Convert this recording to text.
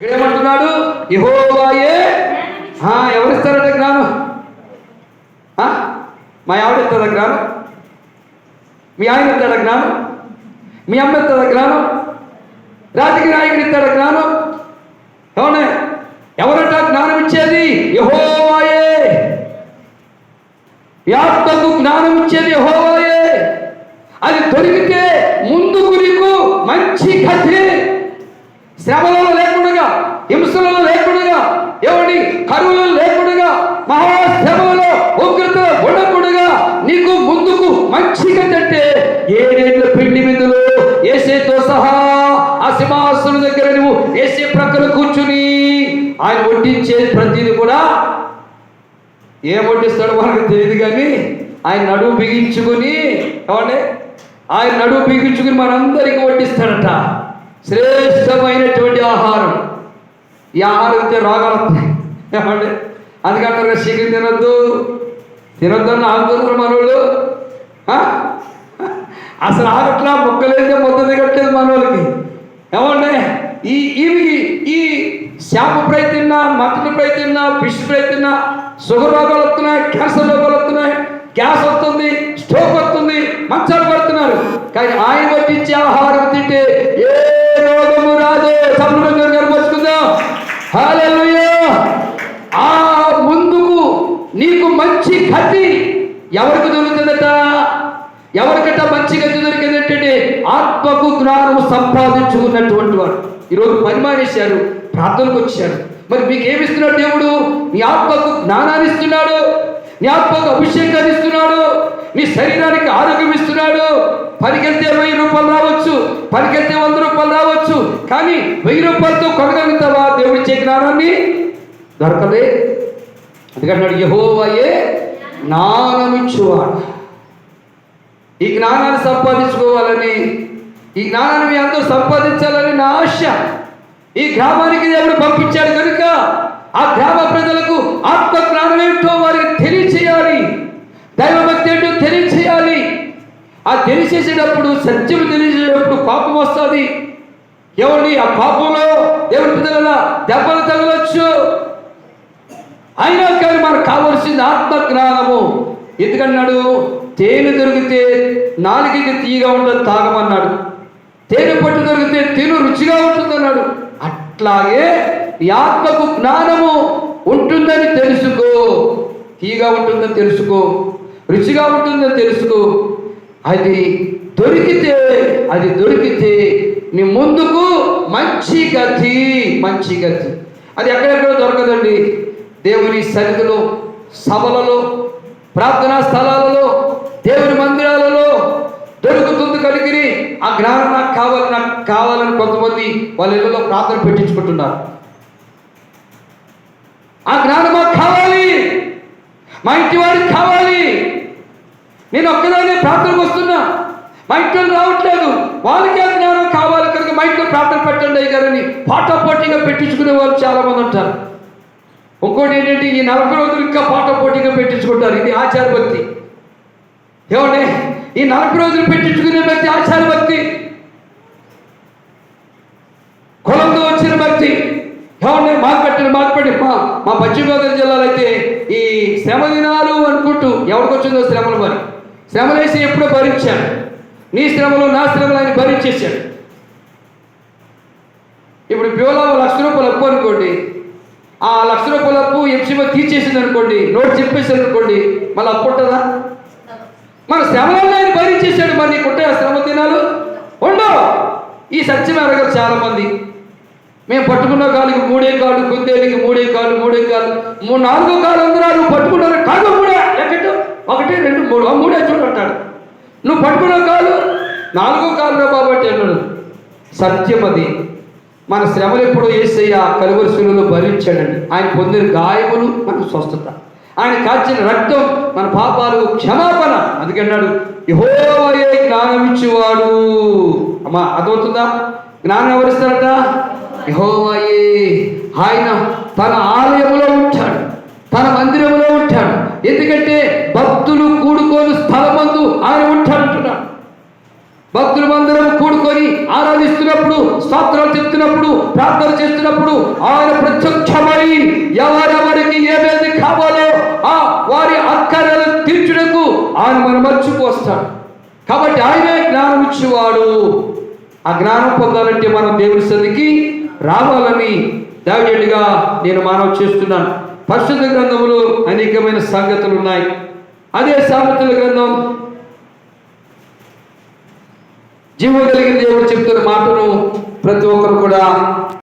ఏమంటున్నాడు యహోవాయే. ఆ, ఎవరిస్తారట జ్ఞానం ఆ? మా ఆవిడ ఇస్తారా జ్ఞానం మీ ఆయన ఇస్తాడా జ్ఞానం మీ అమ్మ ఇస్తాడా జ్ఞానం రాజకీయ నాయకుడు ఇస్తాడా జ్ఞానం అవునా ఎవరంట జ్ఞానం ఇచ్చేది యహోవాయే. యాత్రకు జ్ఞానం ఇచ్చేది యహో అది దొరికితే ముందుకు నీకు మంచి గతి శ్రమలలో లేకుండా హింసలలో లేకుండా ఎవడి కరువులు లేకుండా మహాశ్రమంలో ఉగ్రత ఉండకుండా నీకు ముందుకు మంచిగా అంటే ఏడేళ్ళ పిండి విందులు ఏసేతో సహా ఆ సింహాసనం దగ్గర నువ్వు ఏసే ప్రక్కన కూర్చుని ఆయన వడ్డించే ప్రతిది కూడా ఏం వడ్డిస్తాడో మనకు తెలియదు కానీ ఆయన నడువు బిగించుకుని ఏమండి ఆయన నడువు బిగించుకుని మనందరికీ వడ్డిస్తాడట. శ్రేష్టమైనటువంటి ఆహారం. ఈ ఆహారం ఇస్తే రోగాలు వస్తాయి. ఏమండి? అందుకంటారు చికెన్ తినొద్దు. తినొద్దు అని ఆగుతున్నారు మనోళ్ళు. అసలు ఆగట్లా? మొక్కలేదే ముద్ద దిగట్లేదు మనోళ్ళకి. ఏమంటే ఈ ఇవి ఈ శాప తిన్నా మటన్ ఫ్రై తిన్నా ఫిష్ ఫ్రై తిన్నా షుగర్ రోగాలు వస్తున్నాయి క్యాన్సర్ రోగాలు వస్తున్నాయి గ్యాస్ వస్తుంది స్ట్రోక్ వస్తుంది మంచాలు పడుతున్నారు. కానీ ఆయన వడ్డించే ఆహారం తింటే ఏ రోగము రాదు సంబరంగా కనిపించుకుందాం హల్లెలూయా ఆ ముందుకు నీకు భక్తి ఎవరికి దొరుకుతుందట? ఎవరికట మంచి గతి దొరికింది ఆత్మకు జ్ఞానం సంపాదించుకున్నటువంటి వాడు. ఈరోజు పని మానేశారు ప్రార్థనకు వచ్చారు. మరి మీకు ఏమిస్తున్నాడు దేవుడు? నీ ఆత్మకు జ్ఞానాన్ని ఇస్తున్నాడు నీ ఆత్మకు అభిషేకాన్ని ఇస్తున్నాడు నీ శరీరానికి ఆరోగ్యం ఇస్తున్నాడు. పనికెళ్తే వెయ్యి రూపాయలు రావచ్చు పనికెళ్తే వంద రూపాయలు రావచ్చు కానీ వెయ్యి రూపాయలతో కొనగలుగుతావా దేవుడిచ్చే జ్ఞానాన్ని దొరకలే అందుకంటున్నాడు యహోవయే జ్ఞానమిచ్చువాడు ఈ జ్ఞానాన్ని సంపాదించుకోవాలని ఈ జ్ఞానాన్ని మీ అందరూ సంపాదించాలని నా ఆశ. ఈ గ్రామానికి దేవుడు పంపించాడు కనుక ఆ గ్రామ ప్రజలకు ఆత్మ జ్ఞానం ఏమిటో వారికి తెలియచేయాలి. దైవభక్తి ఏంటో తెలియచేయాలి. ఆ తెలియచేసేటప్పుడు సత్యం తెలియచేటప్పుడు పాపం వస్తుంది. ఎవరిని? ఆ పాపంలో దేవుడి పిల్లల దెబ్బలు తగలొచ్చు. అయినా కానీ మనకు కావాల్సింది ఆత్మ ఎందుకన్నాడు? తేనె దొరికితే నాలుగైతే తీయగా ఉంటుంది తాగమన్నాడు. తేనె పట్టు దొరికితే తిను రుచిగా ఉంటుందన్నాడు అట్లాగే ఈ ఆత్మకు జ్ఞానము ఉంటుందని తెలుసుకో. తీయగా ఉంటుందని తెలుసుకో. రుచిగా ఉంటుందని తెలుసుకో. అది దొరికితే అది దొరికితే నీ ముందుకు మంచి గతి మంచి గతి. అది ఎక్కడెక్కడో దొరకదండి. దేవుని సన్నిధిలో సభలలో ప్రార్థనా స్థలాలలో దేవుని మందిరాలలో దొరుకుతుంది కలిగిరి. ఆ జ్ఞానం నాకు కావాలి నాకు కావాలని కొంతమంది వాళ్ళ ఇళ్ళలో ప్రార్థన పెట్టించుకుంటున్నారు. ఆ జ్ఞానం మాకు కావాలి. మా ఇంటి వారికి కావాలి. నేను ఒక్కదానే ప్రార్థనకు వస్తున్నా. మా ఇంట్లో రావట్లేదు. వాళ్ళకి ఆ జ్ఞానం కావాలి కనుక మా ఇంట్లో ప్రార్థన పెట్టండి అయ్యారని పాట పోటీగా పెట్టించుకునే వాళ్ళు చాలా మంది ఉంటారు. ఇంకోటి ఏంటంటే ఈ నలభై రోజులు ఇంకా పాట పోటీగా పెట్టించుకుంటారు. ఇది ఆచార భక్తి. ఏమండి ఈ నలభై రోజులు పెట్టించుకునే భక్తి ఆచార భక్తి. కులంతో వచ్చిన భక్తి. ఏమండి మార్కెట్ మార్కెట్ మా మా పశ్చిమ గోదావరి జిల్లాలో అయితే ఈ శ్రమ దినాలు అనుకుంటూ ఎవరికి వచ్చిందో శ్రమలు మరి. శ్రమలేసి ఎప్పుడో భరించాడు. నీ శ్రమలు నా శ్రమలు ఆయన భరించేశాడు. ఇప్పుడు బ్యూలా లక్ష రూపాయలు అప్పు అనుకోండి. ఆ లక్ష రూపాయల అప్పు ఎంసీమో తీర్చేసింది అనుకోండి నోట్ చెప్పేసారు అనుకోండి మళ్ళీ అప్పు ఉంటుందా? మన శ్రమలను ఆయన భరించేశాడు మరి నీకు శ్రమ దినాలు? ఉండవు. ఈ సత్యం అడగరు చాలా మంది మేము పట్టుకున్న కాలుకి మూడే కాలు కుందేలికి మూడే కాలు మూడే కాలు మూడు నాలుగో కాలు అందరూ పట్టుకున్నారు కాదు మూడే. ఎక్కడు ఒకటి రెండు మూడు ఆ మూడే చూడు అంటాడు. నువ్వు పట్టుకున్న కాలు నాలుగో కాలు బాబట్టి అన్నాడు సత్యం అది. మన శ్రమలు ఎప్పుడు ఏసయ్య కలువరి శిలువలో భరించాడండి. ఆయన పొందిన గాయములు మనకు స్వస్థత. ఆయన కాల్చిన రక్తం మన పాపాలు క్షమాపణ. అందుకన్నాడు యహోవయే జ్ఞానం ఇచ్చేవాడు. అమ్మా అర్థమవుతుందా? జ్ఞానం ఎవరిస్తారట? యహోవయే. ఆయన తన ఆలయములో ఉంటాడు. తన మంది ప్రార్థన చేస్తున్నప్పుడు ఆయన ప్రత్యక్షమై ఎవరెవరికి ఏమేమి కావాలో ఆ వారి అక్కరలు తీర్చుటకు ఆయన మనం మర్చిపోస్తాడు కాబట్టి ఆయనే జ్ఞానం ఇచ్చేవాడు ఆ జ్ఞానం పొందాలంటే మనం దేవుని సన్నిధికి రావాలని దావిడిగా నేను మానవ చేస్తున్నాను. పరిశుద్ధ గ్రంథములో అనేకమైన సంగతులు ఉన్నాయి. అదే సామెతల గ్రంథం జీవ కలిగిన దేవుడు చెప్తున్న మాటను ప్రతి ఒక్కరు కూడా